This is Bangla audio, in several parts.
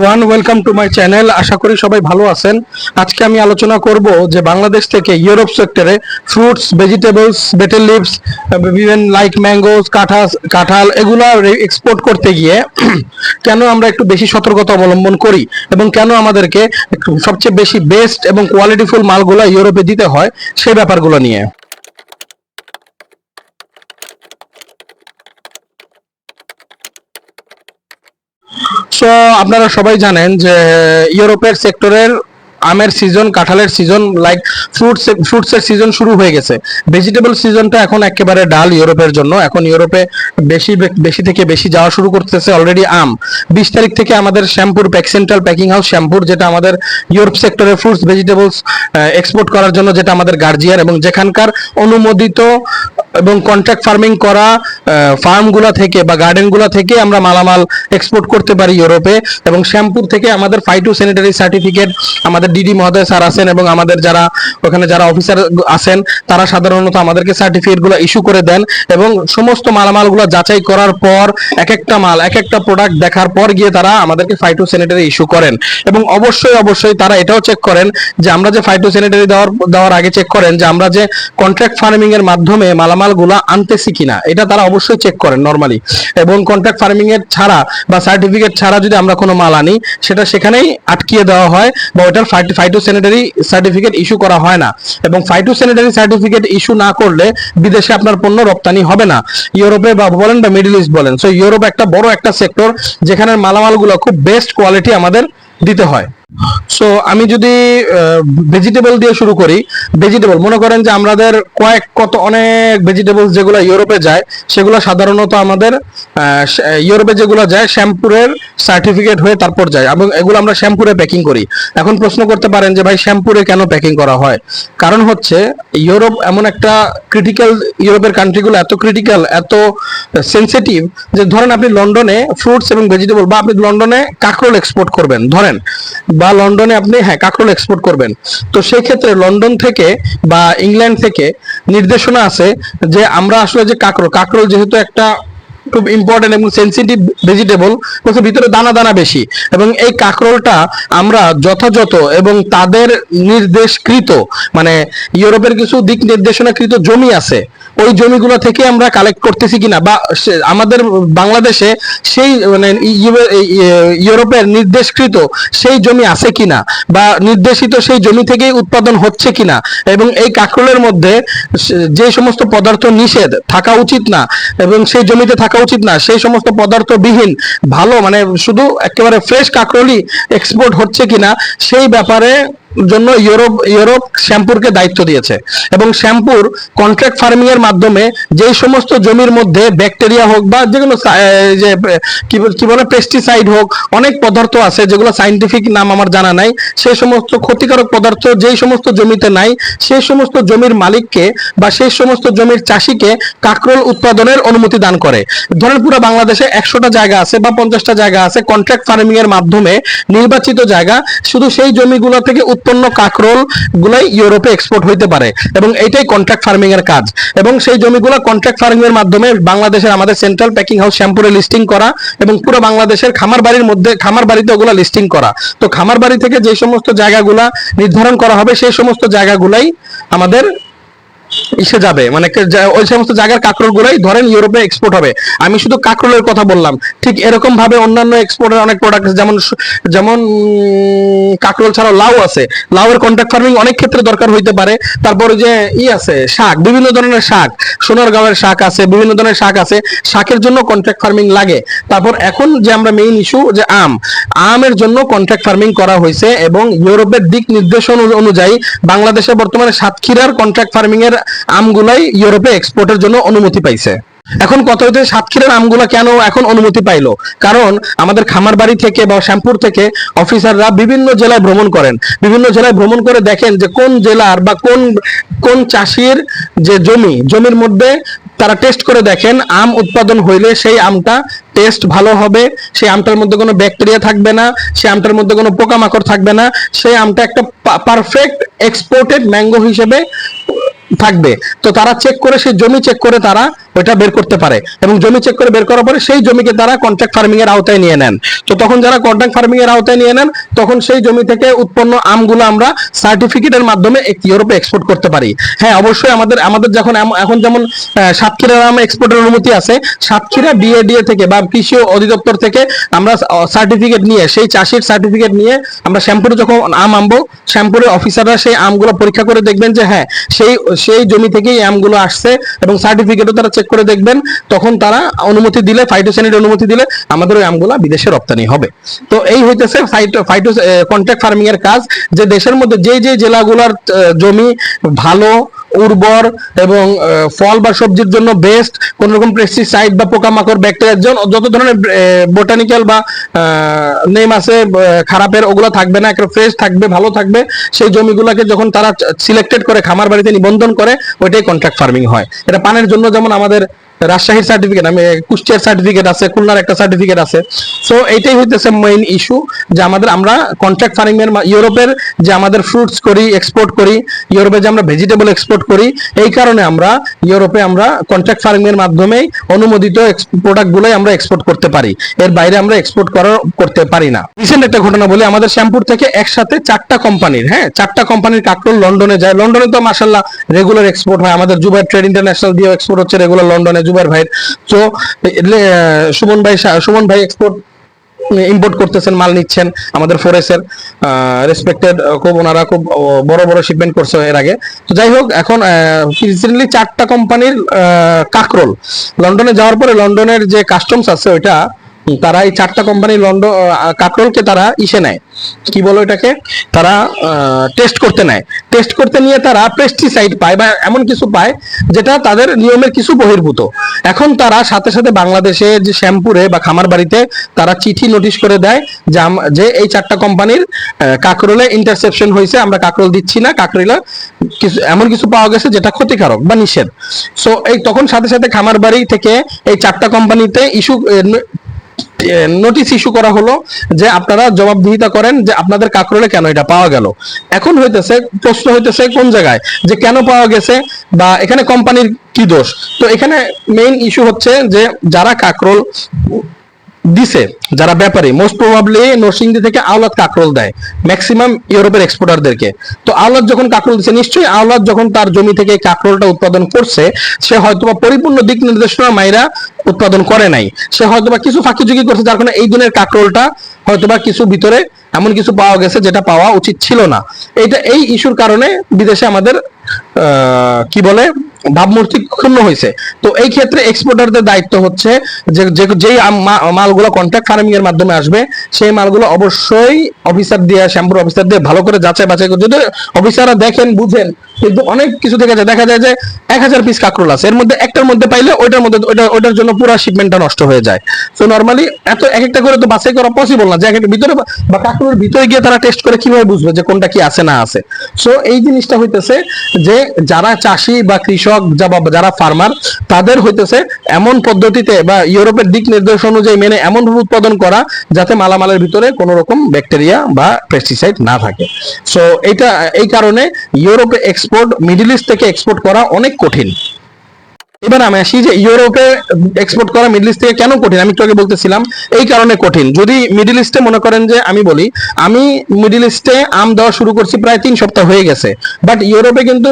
One welcome to my channel আশা করি সবাই ভালো আছেন। আজকে আমি আলোচনা করব যে বাংলাদেশ থেকে ইউরোপ সেক্টরে ফ্রুটস ভেজিটেবলস বেটেল লিভস বিভিন্ন লাইক ম্যাঙ্গোস কাঁঠাস কাঁঠাল এগুলো এক্সপোর্ট করতে গিয়ে কেন আমরা একটু বেশি সতর্কতা অবলম্বন করি এবং কেন আমাদেরকে সবচেয়ে বেশি বেস্ট এবং কোয়ালিটিফুল মালগুলো ইউরোপে দিতে হয় সেই ব্যাপারগুলো নিয়ে। সো আপনারা সবাই জানেন যে ইউরোপের সেক্টরের আমের সিজন কাঁঠালের সিজন লাইক ফ্রুটস ফ্রুটসের সিজন শুরু হয়ে গেছে। ভেজিটেবল সিজনটা এখন একেবারে ডাল ইউরোপের জন্য। এখন ইউরোপে বেশি বেশি থেকে বেশি যাওয়া শুরু করতেছে অলরেডি আম। বিশ তারিখ থেকে আমাদের শ্যাম্পুর প্যাক সেন্ট্রাল প্যাকিং হাউস শ্যাম্পুর, যেটা আমাদের ইউরোপ সেক্টরে ফ্রুটস ভেজিটেবলস এক্সপোর্ট করার জন্য যেটা আমাদের গার্জিয়ান এবং যেখানকার অনুমোদিত এবং কন্ট্রাক্ট ফার্মিং করা ফার্মগুলা থেকে বা গার্ডেনগুলা থেকে আমরা মালামাল এক্সপোর্ট করতে পারি ইউরোপে এবং শ্যাম্পুর থেকে আমাদের ফাইটো স্যানিটারি সার্টিফিকেট আমাদের ডিডি মহোদয় স্যার আছেন এবং আমাদের যারা ওখানে যারা অফিসার আছেন, তারা সাধারণত আমাদেরকে সার্টিফিকেটগুলো ইস্যু করে দেন এবং সমস্ত মালামালগুলো যাচাই করার পর এক একটা মাল এক একটা প্রোডাক্ট দেখার পর গিয়ে তারা আমাদেরকে ফাইটো স্যানিটারি ইস্যু করেন। এবং অবশ্যই অবশ্যই তারা এটাও চেক করেন যে আমরা যে ফাইটো স্যানিটারি দেওয়ার দেওয়ার আগে চেক করেন যে আমরা যে কন্ট্রাক্ট ফার্মিং এর মাধ্যমে মালামাল মালামালগুলো আনতেছি কিনা, এটা তারা অবশ্যই চেক করেন নর্মালি এবং কন্ট্রাক্ট ফার্মিং এর ছাড়া বা সার্টিফিকেট ছাড়া যদি আমরা কোনো মাল আনি, সেটা সেখানেই আটকিয়ে দেওয়া হয় বা ওটার ফাইটো স্যানিটারি সার্টিফিকেট ইস্যু করা হয়। না। এবং ফাইটোস্যানিটারি সার্টিফিকেট ইস্যু না করলে বিদেশে আপনার পণ্য রপ্তানি হবে না। ইউরোপে বা বলেন বা মিডল ইস্ট বলেন। সো ইউরোপ একটা বড় একটা সেক্টর যেখানে মালামালগুলো খুব বেস্ট কোয়ালিটি আমাদের দিতে হয়। সো আমি যদি ভেজিটেবল দিয়ে শুরু করি ভেজিটেবল মনে করেন যে আমাদের কয়েক কত অনেক ভেজিটেবল যেগুলো ইউরোপে যায়, সেগুলো সাধারণত আমাদের ইউরোপে যেগুলো যায়, শ্যাম্পুরের সার্টিফিকেট হয়ে তারপর যায়। এবং এগুলো আমরা শ্যাম্পুরে প্যাকিং করি। এখন প্রশ্ন করতে পারেন যে ভাই, শ্যাম্পুরে কেন প্যাকিং করা হয়? কারণ হচ্ছে, ইউরোপ এমন একটা ক্রিটিক্যাল ইউরোপের কান্ট্রিগুলো এত ক্রিটিক্যাল এত সেন্সিটিভ যে ধরেন আপনি লন্ডনে ফ্রুটস এবং ভেজিটেবল বা আপনি লন্ডনে কাঁকরোল এক্সপোর্ট করবেন। ধরেন বা লন্ডনে আপনি হ্যাঁ কাঁকরোল এক্সপোর্ট করবেন। তো সেই ক্ষেত্রে লন্ডন থেকে বা ইংল্যান্ড থেকে নির্দেশনা আছে যে আমরা আসলে যে কাঁকরোল কাঁকরোল যেহেতু একটা খুব ইম্পর্টেন্ট এবং সেন্সিটিভ ভেজিটেবল বলছে ভিতরে দানা দানা বেশি। এবং এই কাঁকরোলটা আমরা যথাযথ এবং তাদের নির্দেশকৃত মানে ইউরোপের কিছু দিক নির্দেশনাকৃত জমি আছে, ওই জমিগুলো থেকে আমরা কালেক্ট করতেছি কিনা বা আমাদের বাংলাদেশে সেই মানে ইউ- ইউ- ইউরোপের নির্দেশকৃত সেই জমি আছে কিনা বা নির্দেশিত সেই জমি থেকেই উৎপাদন হচ্ছে কিনা এবং এই কাঁকরোলের মধ্যে যে সমস্ত পদার্থ নিষেধ থাকা উচিত না এবং সেই জমিতে থাকা উচিত না। সেই সমস্ত পদার্থবিহীন, ভালো মানে শুধু একেবারে ফ্রেশ কাঁকরোলই এক্সপোর্ট হচ্ছে কিনা, সেই ব্যাপারে জন্য ইউরোপ ইউরোপ শ্যাম্পুরকে দায়িত্ব দিয়েছে। এবং শ্যাম্পুর কন্ট্রাক্ট ফার্মিং এর মাধ্যমে যে সমস্ত জমির মধ্যে ব্যাকটেরিয়া হোক বা যে কোনো যে, কি বলে পেস্টিসাইড হোক, অনেক পদার্থ আছে, যেগুলো সাইন্টিফিক নাম আমার জানা নাই, সেই সমস্ত ক্ষতিকারক পদার্থ যেই সমস্ত জমিতে নাই, সেই সমস্ত জমির মালিককে বা সেই সমস্ত জমির চাষিকে কাকরোল উৎপাদনের অনুমতি দান করে। ধরেন পুরো বাংলাদেশে একশোটা জায়গা আছে বা পঞ্চাশটা জায়গা আছে কন্ট্রাক্ট ফার্মিং এর মাধ্যমে নির্বাচিত জায়গা, শুধু সেই জমিগুলো থেকে উৎপন্ন কাকরোল গুলাই ইউরোপে এক্সপোর্ট হইতে পারে এবং এটাই কন্ট্রাক্ট ফার্মিং এর কাজ। এবং সেই জমিগুলো কন্ট্রাক্ট ফার্মিং এর মাধ্যমে বাংলাদেশের আমাদের সেন্ট্রাল প্যাকিং হাউস শ্যাম্পুরে লিস্টিং করা এবং পুরো বাংলাদেশের খামার বাড়ির মধ্যে, খামার বাড়িতে ওগুলো লিস্টিং করা। তো খামার বাড়ি থেকে যে সমস্ত জায়গাগুলা নির্ধারণ করা হবে, সেই সমস্ত জায়গাগুলাই আমাদের ইসে যাবে। মানে ওই সমস্ত জায়গার কাঁকরোল গুলাই ধরেন ইউরোপে এক্সপোর্ট হবে। আমি শুধু কাঁকরোলের কথা বললাম। ঠিক এরকম ভাবে অন্যান্য এক্সপোর্টের অনেক প্রোডাক্ট যেমন যেমন উম, কাঁকরোল ছাড়াও লাউ আছে। লাউয়ের কন্ট্রাক্ট ফার্মিং অনেক ক্ষেত্রে দরকার হইতে পারে। তারপরে যে ই আছে শাক বিভিন্ন ধরনের শাক। সোনারগাঁওয়ের শাক আছে বিভিন্ন ধরনের শাক আছে। শাকের জন্য কন্ট্রাক্ট ফার্মিং লাগে। তারপর এখন যে আমরা মেইন ইস্যু যে আম। আমের জন্য কন্ট্রাক্ট ফার্মিং করা হয়েছে এবং ইউরোপের দিক নির্দেশন অনুযায়ী বাংলাদেশে বর্তমানে সাতক্ষীরার কন্ট্রাক্ট ফার্মিং এর আমগুলাই ইউরোপে এক্সপোর্টের জন্য অনুমতি পাইছে। এখন কথা হচ্ছে সাতক্ষীরার আমগুলা কেন এখন অনুমতি পাইলো? কারণ আমাদের খামার বাড়ি থেকে বা শ্যামপুর থেকে অফিসাররা বিভিন্ন জেলায় ভ্রমণ করেন। বিভিন্ন জেলায় ভ্রমণ করে দেখেন যে কোন জেলার বা কোন কোন চাষির যে জমি, জমির মধ্যে তারা টেস্ট করে দেখেন আম উৎপাদন হইলে সেই আমটা টেস্ট ভালো হবে, সেই আমটার মধ্যে কোনো ব্যাকটেরিয়া থাকবে না, সেই আমটার মধ্যে কোনো পোকামাকড় থাকবে না, সেই আমটা একটা পারফেক্ট এক্সপোর্টেড ম্যাঙ্গো হিসেবে থাকবে। তো তারা চেক করে, সেই জমি চেক করে তারা ওটা বের করতে পারে। এবং জমি চেক করে বের করার পরে সেই জমিকে তারা কন্ট্রাক্ট ফার্মিং এর আওতায় নিয়ে নেন। তো তখন যারা কন্ট্রাক্ট ফার্মিং এর আওতায় নিয়ে নেন, তখন সেই জমি থেকে উৎপন্ন আমগুলো আমরা সার্টিফিকেটের মাধ্যমে ইউরোপে এক্সপোর্ট করতে পারি। হ্যাঁ অবশ্যই আমাদের আমাদের যখন এখন যেমন সাতক্ষীরার আম এক্সপোর্টের অনুমতি আছে, সাতক্ষীরা বিএডিএ থেকে বা কৃষি অধিদপ্তর থেকে আমরা সার্টিফিকেট নিয়ে, সেই চাষির সার্টিফিকেট নিয়ে আমরা শ্যামপুরে যখন আম আনব শ্যাম্পুরের অফিসাররা সেই আমগুলো পরীক্ষা করে দেখবেন যে হ্যাঁ সেই সেই জমি থেকেই অ্যামগুলো আসছে এবং সার্টিফিকেটও তারা চেক করে দেখবেন, তখন তারা অনুমতি দিলে ফাইটোসেনির অনুমতি দিলে আমাদের ওই অ্যামগুলো বিদেশে রপ্তানি হবে। তো এই হইতেছে ফাইটো ফাইটো কন্ট্রাক্ট ফার্মিং এর কাজ, যে দেশের মধ্যে যে যে জেলাগুলোর জমি ভালো উর্বর এবং ফল বা সবজির জন্য বেস্ট কোন রকম পেস্টিসাইড বা পোকামাকড় ব্যাকটেরিয়ার জন্য যত ধরনের বোটানিক্যাল বা নেম আছে খারাপের, ওগুলো থাকবে না, একটা ফ্রেশ থাকবে, ভালো থাকবে, সেই জমিগুলোকে যখন তারা সিলেক্টেড করে, খামার বাড়িতে নিবন্ধন করে, ওইটাই কন্ট্রাক্ট ফার্মিং হয়। এটা পানের জন্য যেমন আমাদের রাজশাহীর সার্টিফিকেট আমি কুষ্টিয়ার সার্টিফিকেট আছে, খুলনার একটা সার্টিফিকেট আছে। সো এইটাই হইতেছে মেইন ইস্যু যে আমাদের আমরা কন্ট্রাক্ট ফার্মিং এর ইউরোপের যে আমাদের ফ্রুটস করি এক্সপোর্ট করি, ইউরোপে যে আমরা ভেজিটেবল এক্সপোর্ট করি, এই কারণে আমরা ইউরোপে আমরা কন্ট্রাক্ট ফার্মিং এর মাধ্যমেই অনুমোদিত প্রোডাক্ট গুলোই আমরা এক্সপোর্ট করতে পারি। এর বাইরে আমরা এক্সপোর্ট করার, করতে পারি না। রিসেন্ট একটা ঘটনা বলি, আমাদের শ্যামপুর থেকে একসাথে চারটা কোম্পানির হ্যাঁ চারটা কোম্পানির কাকরোল লন্ডনে যায়। লন্ডনে তো মাসাল্লাহ রেগুলার এক্সপোর্ট হয়। আমাদের জুবাই ট্রেড ইন্টারন্যাশনাল দিয়ে এক্সপোর্ট হচ্ছে রেগুলার লন্ডনে। জুবাইর ভাইয়ের। তো সুমন ভাই সুমন ভাই এক্সপোর্ট ইম্পোর্ট করতেছেন, মাল নিচ্ছেন আমাদের ফরেসের রেসপেক্টেড খুব ওনারা খুব বড় বড় শিপমেন্ট করছে এর আগে। তো যাই হোক, এখন রিসেন্টলি চারটা কোম্পানির কাকরোল। লন্ডনে যাওয়ার পরে লন্ডনের যে কাস্টমস আছে ওইটা তারা এই চারটা কোম্পানি লন্ডন কাকরোলকে তারা ইসে নেয়। কি বলো এটাকে তারা টেস্ট করতে নেয়। টেস্ট করতে নিয়ে তারা পেস্টিসাইড পায় বা এমন কিছু পায় যেটা তাদের নিয়মের কিছু বহির্ভূত। এখন তারা সাথে সাথে বাংলাদেশে যে শ্যামপুরে বা খামার বাড়িতে তারা চিঠি নোটিশ করে দেয় যে এই চারটা কোম্পানির কাকরোলে ইন্টারসেপশন হয়েছে, আমরা কাকরোল দিচ্ছি না, কাকরোলে কিছু, এমন কিছু পাওয়া গেছে যেটা ক্ষতিকারক বা নিষেধ। সো এই তখন সাথে সাথে খামার বাড়ি থেকে এই চারটা কোম্পানিতে ইস্যু নোটিশ ইস্যু করা হলো যে আপনারা জবাবদিহিতা করেন যে আপনাদের কাকরোলে কেন এটা পাওয়া গেল। এখন হইতেছে, প্রশ্ন হইতেছে কোন জায়গায়? যে কেন পাওয়া গেছে বা এখানে কোম্পানির কি দোষ? তো এখানে মেইন ইস্যু হচ্ছে যে যারা কাকরোল দিছে, যারা ব্যাপারী মোস্ট প্রবাবলি নরসিংদী থেকে আওলাদ কাকরোল দেয় ম্যাক্সিমাম ইউরোপের এক্সপোর্টারদেরকে তো আওলাদ যখন কাকরোল দিচ্ছে নিশ্চয়ই আওলাদ যখন তার জমি থেকে কাকরোলটা উৎপাদন করছে, সে হয়তোবা পরিপূর্ণ দিক নির্দেশনা মাইরা উৎপাদন করে নাই। সে হয়তোবা কিছু ফাঁকি ফাঁকিঝুঁকি করছে, যার কারণে এই দিনের কাকরোলটা হয়তোবা কিছু ভিতরে এমন কিছু পাওয়া গেছে, যেটা পাওয়া উচিত ছিল না। এইটা, এই ইস্যুর কারণে বিদেশে আমাদের কি বলে ভাবমূর্তি ক্ষুণ্ণ হয়েছে। তো এই ক্ষেত্রে এক্সপোর্টারদের দায়িত্ব হচ্ছে যে যেই মালগুলো কন্ট্রাক্ট ফার্মিং এর মাধ্যমে আসবে, সেই মালগুলো অবশ্যই অফিসার দিয়ে শ্যাম্পুর অফিসার দিয়ে ভালো করে যাচাই বাছাই করে যদি অফিসাররা দেখেন, বুঝেন কিন্তু অনেক কিছু দেখা যায়। দেখা যায় যে এক হাজার পিস কাকরোল আছে। এর মধ্যে একটার মধ্যে পাইলে ওইটার মধ্যে ওইটা ওইটার জন্য পুরো শিপমেন্টটা নষ্ট হয়ে যায়। তো নর্মালি এত এক একটা করে তো বাছাই করা পসিবল না। যে এক একটা ভিতরে বা- কাকরোলের ভিতরে গিয়ে তারা টেস্ট করে কীভাবে বুঝবে যে কোনটা কি আছে না আছে। সো এই জিনিসটা হইতেছে যে যারা চাষি বা কৃষক যা বা যারা ফার্মার তাদের হইতেছে এমন পদ্ধতিতে বা ইউরোপের দিক নির্দেশ অনুযায়ী মেনে এমন উৎপাদন করা যাতে মালামালের ভিতরে কোনো রকম ব্যাকটেরিয়া বা পেস্টিসাইড না থাকে। সো এটা এই কারণে ইউরোপে এক্সপোর্ট মিডল ইস্ট থেকে এক্সপোর্ট করা অনেক কঠিন। এবার আমি আসি যে ইউরোপে এক্সপোর্ট করা মিডল ইস্ট থেকে কেন কঠিন? আমি একটু আগে বলতেছিলাম, এই কারণে কঠিন। যদি মিডল ইস্টে মনে করেন যে আমি বলি, আমি মিডল ইস্টে আম দেওয়া শুরু করছি প্রায় তিন সপ্তাহ হয়ে গেছে। বাট ইউরোপে কিন্তু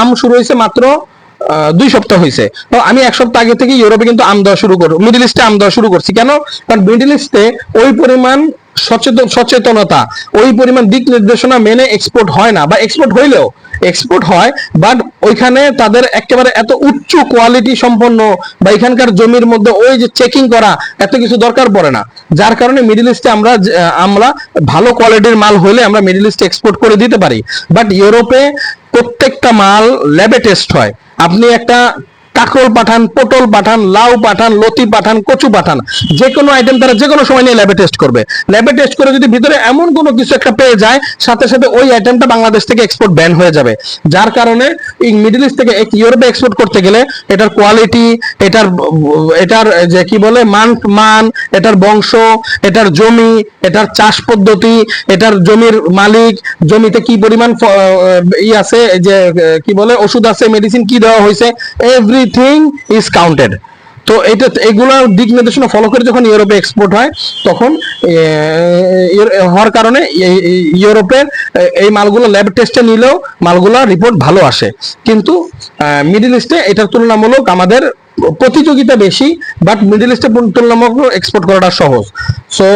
আম শুরু হয়েছে মাত্র দুই সপ্তাহ হয়েছে। তো আমি এক সপ্তাহ আগে থেকে ইউরোপে কিন্তু আম দেওয়া শুরু করব মিডল ইস্টে আম দেওয়া শুরু করছি। কেন? কারণ মিডল ইস্টে ওই পরিমাণ সচেতন, সচেতনতা, ওই পরিমাণ দিক নির্দেশনা মেনে এক্সপোর্ট হয় না বা এক্সপোর্ট হইলেও এক্সপোর্ট হয় বাট ওইখানে তাদের একেবারে এত উচ্চ কোয়ালিটি সম্পন্ন বা এখানকার জমির মধ্যে ওই যে চেকিং করা এত কিছু দরকার পড়ে না। যার কারণে মিডিল ইস্টে আমরা আমরা ভালো কোয়ালিটির মাল হলে আমরা মিডিল ইস্টে এক্সপোর্ট করে দিতে পারি। বাট ইউরোপে প্রত্যেকটা মাল ল্যাবে টেস্ট হয়। আপনি একটা কাকরোল পাঠান, পটল পাঠান, লাউ পাঠান, লতি পাঠান, কচু পাঠান যে কোনো আইটেম তারা যে কোনো সময় নিয়ে ল্যাবে টেস্ট করবে। ল্যাবে টেস্ট করে যদি ভিতরে এমন কোনো কিছু একটা পেয়ে যায়, সাথে সাথে ওই আইটেমটা বাংলাদেশ থেকে এক্সপোর্ট ব্যান হয়ে যাবে। যার কারণে মিডল ইস্ট থেকে ইউরোপে এক্সপোর্ট করতে গেলে এটার কোয়ালিটি এটার এটার যে কি বলে, মান মান, এটার বংশ, এটার জমি, এটার চাষ পদ্ধতি, এটার জমির মালিক, জমিতে কি পরিমাণ ই আছে, যে, কি বলে, ওষুধ আছে মেডিসিন কি দেওয়া হয়েছে এভরিথিং ইজ কাউন্টেড তো এটা এগুলোর দিক নির্দেশনা ফলো করে যখন ইউরোপে এক্সপোর্ট হয়, তখন হওয়ার কারণে ইউরোপের এই মালগুলো ল্যাব টেস্টে নিলেও মালগুলো রিপোর্ট ভালো আসে। কিন্তু মিডিল ইস্টে এটার তুলনামূলক আমাদের প্রতিযোগিতা বেশি বাট মিডিল ইস্টে তুলনামূলক এক্সপোর্ট করাটা সহজ। সো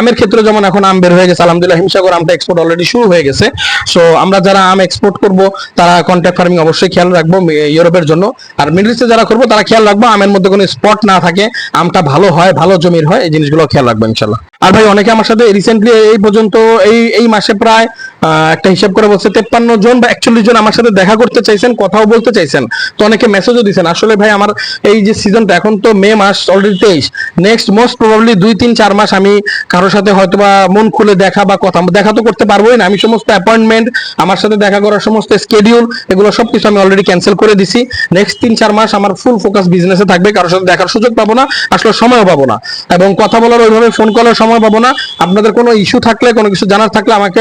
আমের ক্ষেত্রে যেমন এখন আম বের হয়ে গেছে, আলহামদুলিল্লাহ হিমসাগর আমটা এক্সপোর্ট অলরেডি শুরু হয়ে গেছে। সো আমরা যারা আম এক্সপোর্ট করব, তারা কন্ট্যাক্ট ফার্মিং অবশ্যই খেয়াল রাখব ইউরোপের জন্য। আর মিডল ইস্টে যারা করব, তারা খেয়াল রাখব, আমের মধ্যে কোনো স্পট না থাকে, আমটা ভালো হয়, ভালো জমির হয়, এই জিনিসগুলো খেয়াল রাখব ইনশাল্লাহ আর ভাই, অনেকে আমার সাথে রিসেন্টলি এই পর্যন্ত, এই এই মাসে প্রায় একটা হিসাব করে বলছে, তেপ্পান্ন জন বা একচল্লিশ জন আমার সাথে দেখা করতে চাইছেন, কথাও বলতে চাইছেন। তো অনেকে মেসেজও দিচ্ছেন আসলে ভাই, আমার এই যে সিজনটা এখন তো মে মাস অলরেডি তেইশ। নেক্সট মোস্ট প্রবাবলি দুই, তিন, চার মাস আমি কারোর সাথে হয়তো বা মন খুলে দেখা বা কথা, দেখা তো করতে পারবোই না। আমি সমস্ত অ্যাপয়েন্টমেন্ট আমার সাথে দেখা করার সমস্ত স্কেডিউল এগুলো সবকিছু আমি অলরেডি ক্যান্সেল করে দিছি। নেক্সট তিন, চার মাস আমার ফুল ফোকাস বিজনেসে থাকবে, কারোর সাথে দেখার সুযোগ পাবো না, আসলে সময়ও পাবো না। এবং কথা বলার ওইভাবে ফোন করার সময় পাবো না। আপনাদের কোনো ইস্যু থাকলে, কোনো কিছু জানার থাকলে আমাকে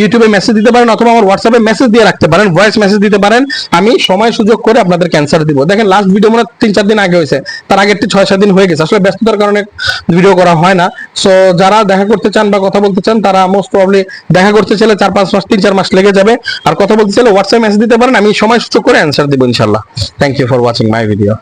ইউটিউবে মেসেজ দিতে পারেন অথবা আমার হোয়াটসঅ্যাপে মেসেজ দিয়ে রাখতে পারেন। ভয়েস মেসেজ দিতে পারেন। আমি সময় সুযোগ করে আপনাদের ক্যান্সার দিব। দেখেন লাস্ট ভিডিও মনে তিন চার দিন আগে হয়েছে। তার আগে একটি ছয় সাত দিন হয়ে গেছে। আসলে ব্যস্ততার কারণে ভিডিও করা হয় না। সো যারা দেখা করতে চান বা কথা বলতে চান, তারা মোস্ট প্রবলি দেখা করতে চাইলে চার পাঁচ মাস, তিন চার মাস লেগে যাবে। আর কথা বলতে চাইলে হোয়াটসঅ্যাপ মেসেজ দিতে পারেন। আমি সময় সুযোগ করে অ্যান্সার দিব ইনশাল্লাহ thank you for watching my video